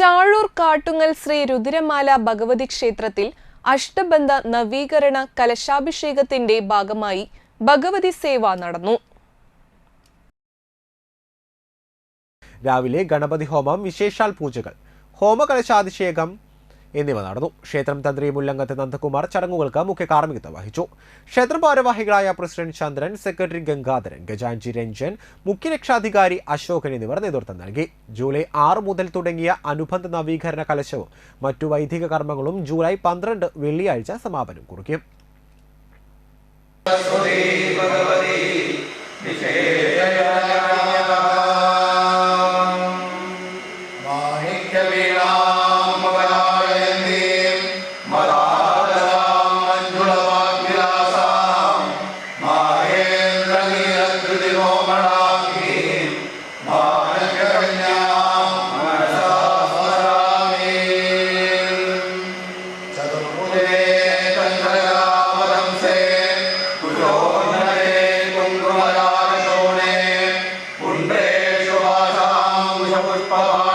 ചാഴൂർ കാട്ടുങ്ങൽ ശ്രീ രുദ്രമാല ഭഗവതി ക്ഷേത്രത്തിൽ അഷ്ടബന്ധ നവീകരണ കലശാഭിഷേകത്തിന്റെ ഭാഗമായി ഭഗവതി സേവ നടന്നു. രാവിലെ ഗണപതി ഹോമം വിശേഷാൽ പൂജകൾ. ഹോമകലശാഭിഷേകം എന്നിവ നടന്നു. ക്ഷേത്രം തന്ത്രി മുല്ലങ്കത്ത് നന്ദകുമാർ ചടങ്ങുകൾക്ക് മുഖ്യ കാർമ്മികത്വം വഹിച്ചു. ക്ഷേത്ര ഭാരവാഹികളായ പ്രസിഡന്റ് ചന്ദ്രൻ സെക്രട്ടറി ഗംഗാധരൻ ഗജാൻജി രഞ്ജൻ മുഖ്യരക്ഷാധികാരി അശോകൻ എന്നിവർ നേതൃത്വം നൽകി. ജൂലൈ ആറ് മുതൽ തുടങ്ങിയ അനുബന്ധ നവീകരണ കലശവും മറ്റു വൈദിക കർമ്മങ്ങളും ജൂലൈ പന്ത്രണ്ട് വെള്ളിയാഴ്ച സമാപനം കുറിക്കും. पुष्पा